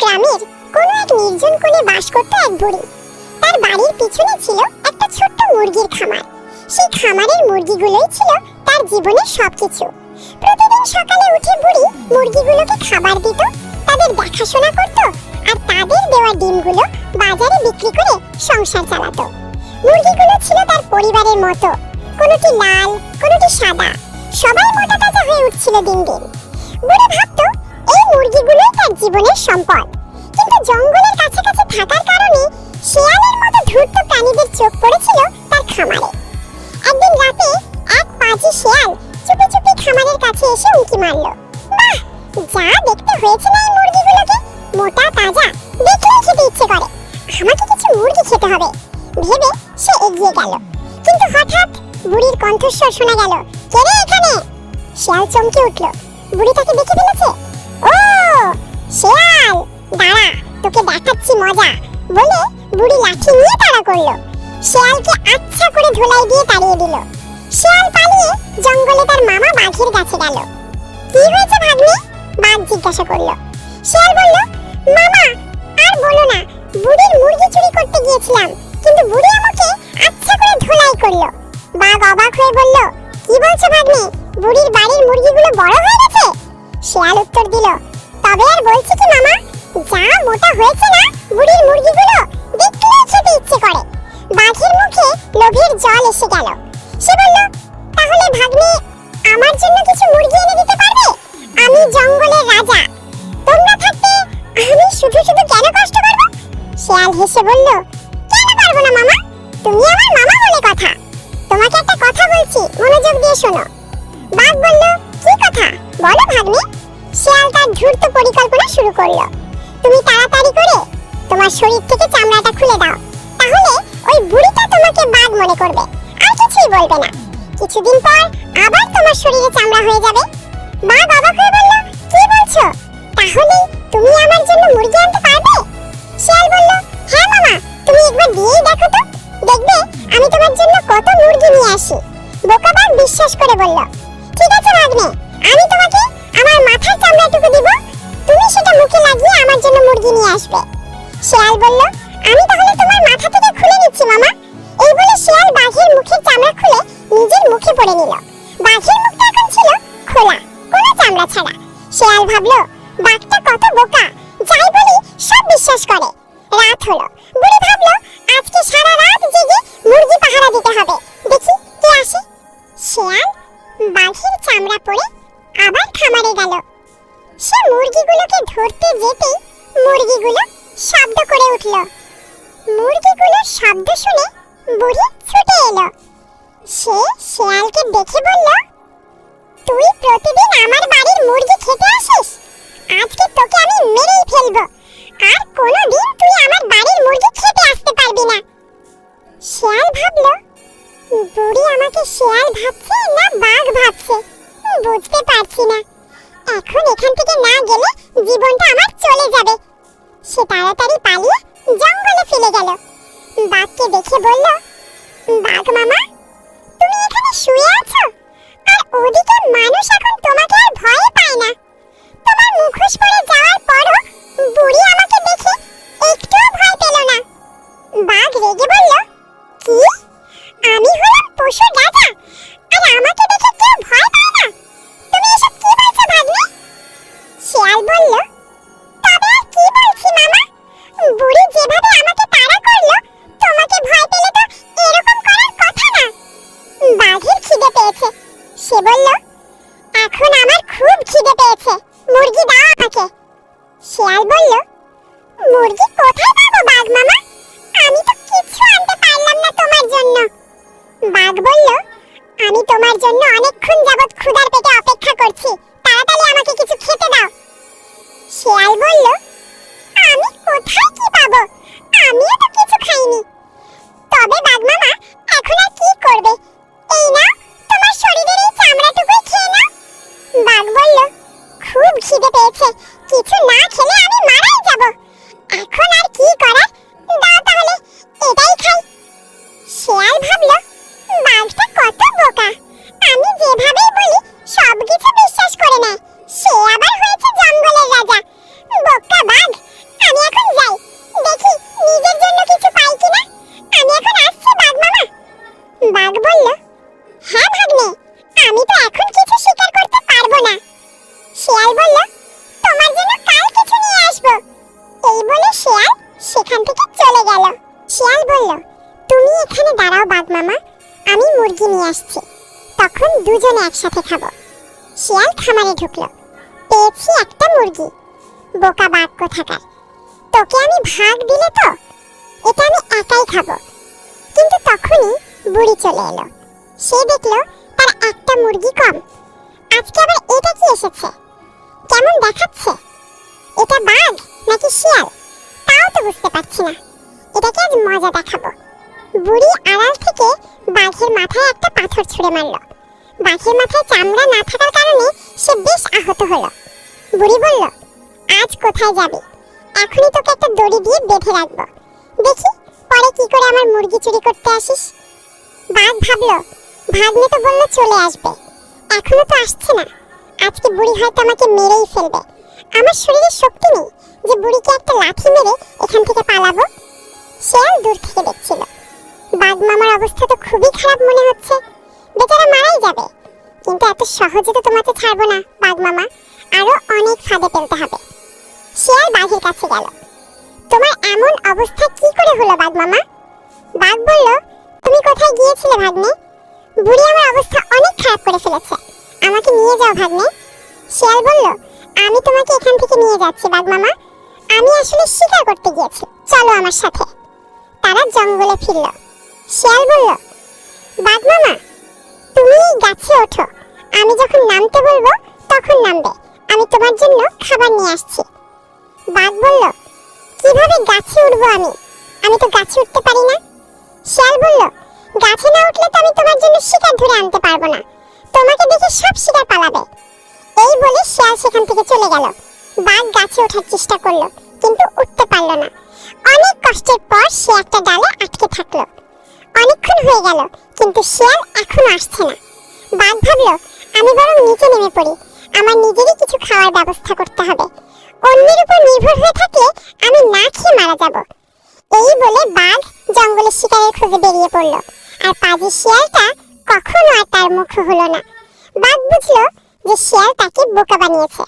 গ্রামের কোনো এক নির্জন কোণে বাস করত এক বুড়ি। তার বাড়ির পিছনে ছিল একটা ছোট্ট মুরগির খামার। সেই খামারের মুরগিগুলোই ছিল তার জীবনের সবকিছু। প্রতিদিন সকালে উঠে বুড়ি মুরগিগুলোকে খাবার দিত, তাদের দেখাশোনা করত আর তাদের দেওয়া ডিমগুলো বাজারে বিক্রি করে সংসার চালাতো। মুরগিগুলো ছিল তার পরিবারের মতো। কোনোটি লাল, কোনোটি সাদা। সবাই মোটা তাজা হয়ে উঠছিল দিন দিন। বুড়ি ভাবতো, এই মুরগিগুলোই তার জীবনের সম্পদ। কিন্তু জঙ্গলের কাছাকাছি থাকার কারণে শেয়ালের মতো ধূর্ত প্রাণীদের চোখ পড়েছিল তার খামারে। একদিন রাতে এক পাজি শেয়াল চুপি চুপি খামারের কাছে এসে উঁকি মারলো। বাহ, যা দেখতে হয়েছে না এই মুরগিগুলোকে? মোটা, তাজা, দেখলেই খেতে ইচ্ছে করে। আমাকে কিছু মুরগি খেতে হবে। ভেবে সে এগিয়ে গেল। কিন্তু হঠাৎ বুড়ির কণ্ঠস্বর শোনা গেল, কে রে এখানে? শিয়াল চমকে উঠল। বুড়ি তাকে দেখে ফেলেছে শিয়ালকে আচ্ছা করে ধুলাই দিয়ে তাড়িয়ে দিল। শিয়াল পালিয়ে জঙ্গলে তার মামা বাঘের কাছে গেল। কি হয়েছে ভাগ্নে? বাঘ জিজ্ঞাসা করল। শিয়াল বলল, মামা, আর বলো না, বুড়ির মুরগি চুরি করতে গিয়েছিলাম, কিন্তু বুড়ি আমাকে আচ্ছা করে ধুলাই করল। বাঘ অবাক হয়ে বলল, কি বলছো ভাগ্নে? বুড়ির বাড়ির মুরগিগুলো বড় হয়ে গেছে? শিয়াল উত্তর দিল, তবে আর বলছি কি মামা, যা মোটা হয়েছে না, বুড়ির মুরগিগুলো দেখলেই খেতে ইচ্ছে করে। বাঘের মুখে লোভের জল এসে গেল। সে বলল, তাহলে ভাগ্নে, আমার জন্য কিছু মুরগি এনে দিতে পারবে? আমি জঙ্গলের রাজা। তোমরা থাকতে আমি শুধু শুধু কেন কষ্ট করব? শিয়াল হেসে বলল, কেন পারব না মামা? তুমি আমার মামা বলে কথা। তোমাকে একটা কথা বলছি, মনোযোগ দিয়ে শোনো। বাঘ বলল, কি কথা? বলো ভাগ্নে। শিয়াল তার ধূর্ত পরিকল্পনা শুরু করল। তুমি তাড়াতাড়ি করে তোমার শরীর থেকে চামড়াটা খুলে দাও। ওই বুড়িটা তোমাকে বাঘ মনে করবে। আর কিছুই বলবে না। কিছুদিন পর আবার তোমার শরীরে চামড়া হয়ে যাবে। বাঘ অবাক হয়ে বলল, কি বলছো? তাহলে তুমি আমার জন্য মুরগি আনতে পারবে? শিয়াল বলল হ্যাঁ মামা, তুমি একবার দিয়েই দেখো তো। দেখবে, আমি তোমার জন্য কত মুরগি নিয়ে আসি। বোকা বাঘ বিশ্বাস করে বলল, ঠিক আছে ভাগ্নে, আমি তোমাকে আমার মাথার চামড়াটুকু দিব। তুমি সেটা মুখে লাগিয়ে আমার জন্য মুরগি নিয়ে আসবে। শিয়াল বলল আমি তাহলে তোমার মাথা থেকে খুলে নিচ্ছি, মামা। এই বলে শিয়াল বাঘের মুখের চামড়া খুলে নিজের মুখে পরে নিল। বাঘের মুখটা এখন ছিল খোলা, কোনো চামড়া ছাড়া। শিয়াল ভাবলো, বাঘটা কত বোকা, যাই বলি সব বিশ্বাস করে। রাত হলো। বুড়ি ভাবলো, আজকে সারা রাত জেগে মুরগি পাহারা দিতে হবে। দেখি কে আসে। শিয়াল বাঘের চামড়া পরে আবার খামারে গেল। সে মুরগিগুলোকে ধরতে যেতেই মুরগিগুলো শব্দ করে উঠল। মুরগিগুলোর শব্দ শুনে বুড়ি ছুটে এলো। সে শিয়ালকে দেখে বলল, তুই প্রতিদিন আমার বাড়ির মুরগি খেতে আসিস? আজকে তোকে আমি মেরেই ফেলব। আর কোনোদিন তুই আমার বাড়ির মুরগি খেতে আসতে পারবি না। শিয়াল ভাবলো, বুড়ি আমাকে শিয়াল ভাবছে না বাঘ ভাবছে? বুঝতে পারছি না। এখন এখান থেকে না গেলে জীবনটা আমার চলে যাবে। সে তাড়াতাড়ি পালিয়ে গেল। বাঘকে দেখে বলল, বাঘ মামা, তুমি এখানে শুয়ে আছো? আর ওদিকে মানুষ এখন তোমাকে আর ভয় পায় না। তোমার মুখোশ পরে যাওয়ার পরও বুড়ি আমাকে দেখে একটুও ভয় পেল না। বাঘ রেগে বলল, কি? আমি হলাম পশু রাজা? সে বলল, এখন আমার খুব খিদে পেয়েছে, মুরগি দাও আমাকে। শিয়াল বলল, মুরগি কোথায় পাবো বাঘ মামা? আমি তো কিছু আনতে পারলাম না তোমার জন্য। বাঘ বলল, আমি তোমার জন্য অনেকক্ষণ যাবত ক্ষুধার পেটে শেয়াল ভাবলো, বাঘটা কত বোকা। আমি যেভাবেই বলি, সব কিছু বিশ্বাস করে না সে আবার হয়েছে জঙ্গলের রাজা। বোকা বাঘ, আমি এখন যাই। দেখি নিজের জন্য কিছু পাই কিনা। আমি এখন আসছি, বাঘ মামা। বাঘ বলল হ্যাঁ ভাগ্নে, আমি তো এখন কিছু শিকার করতে পারব না। শেয়াল বলল, তোমার জন্য কাল কিছু নিয়ে আসব। এই বলে শেয়াল সেখান থেকে চলে গেল। শেয়াল বলল তখন দুজনে একসাথে খাব। শিয়াল খামারে ঢুকলো। পেয়েছি একটা মুরগি। বোকা বাঘ কোথাকার? তোকে আমি ভাগ দিলে তো? এটা আমি একাই খাব। কিন্তু তখনই বুড়ি চলে এলো। সে দেখল তার একটা মুরগি কম। আজকে আবার এটা কি এসেছে? কেমন দেখাচ্ছে? এটা বাঘ নাকি শিয়াল? তাও তো বুঝতে পারছি না। এটাকে আজ মজা দেখাবো। বুড়ি আড়াল থেকে বাঘের মাথায় একটা পাথর ছুঁড়ে মারলো। বাঘের মাথায় চামড়া না থাকার কারণে সে বেশ আহত হলো। বুড়ি বলল, আজ কোথায় যাবে? এখনই তোকে একটা দড়ি দিয়ে বেঁধে রাখব। দেখি, পরে কি করে আমার মুরগি চুরি করতে আসিস? বাঘ ভাবলো, ভাগ্নে তো বলল চলে আসবে। এখনও তো আসছে না। আজকে বুড়ি হয়তো আমাকে মেরেই ফেলবে। আমার শরীরে শক্তি নেই যে বুড়িকে একটা লাঠি মেরে এখান থেকে পালাবো। শেয়াল দূর থেকে দেখছিল। মামার অবস্থা তো খুবই খারাপ মনে হচ্ছে। বেচারা মারাই যাবে। কিন্তু এত সহজে তো তোমাকে ছাড়বো না, বাঘ মামা। আরও অনেক ফাঁদে ফেলতে হবে। শিয়াল বাঘের কাছে গেল। তোমার এমন অবস্থা কি করে হলো, বাঘ মামা? বাঘ বলল, তুমি কোথায় গিয়েছিলে, ভাগ্নে? বুড়ি আমার অবস্থা অনেক খারাপ করে ফেলেছে। আমাকে নিয়ে যাও, ভাগ্নে। শিয়াল বলল, আমি তোমাকে এখান থেকে নিয়ে যাচ্ছি, বাঘ মামা। আমি আসলে শিকার করতে গিয়েছি। চলো আমার সাথে। তারা জঙ্গলে ফিরল। শিয়াল বলল বাঘ মামা, তুমি গাছে ওঠো। আমি যখন নামতে বলব, তখন নামবে। আমি তোমার জন্য খাবার নিয়ে আসছি। বাঘ বলল, কীভাবে গাছে উঠবো আমি? আমি তো গাছে উঠতে পারি না। শিয়াল বলল, গাছে না উঠলে তো আমি তোমার জন্য শিকার ধরে আনতে পারব না। তোমাকে দেখে সব শিকার পালাবে। এই বলে শিয়াল সেখান থেকে চলে গেল। বাঘ গাছে ওঠার চেষ্টা করল, কিন্তু উঠতে পারল না। অনেক কষ্টের পর সে একটা ডালে আটকে থাকল। অনেকক্ষণ হয়ে গেল, কিন্তু শিয়াল এখনও আসছে না। বাঘ ভাবলো, আমি বরং নিচে নেমে পড়ি। আমার নিজেরই কিছু খাওয়ার ব্যবস্থা করতে হবে। অন্যের উপর নির্ভর হয়ে থাকলে আমি না খেয়ে মারা যাব। এই বলে বাঘ জঙ্গলে শিকারের খোঁজে বেরিয়ে পড়ল। আর পাজি শিয়ালটা কখনো আর তার মুখ হলো না। বাঘ বুঝলো যে শিয়াল তাকে বোকা বানিয়েছে।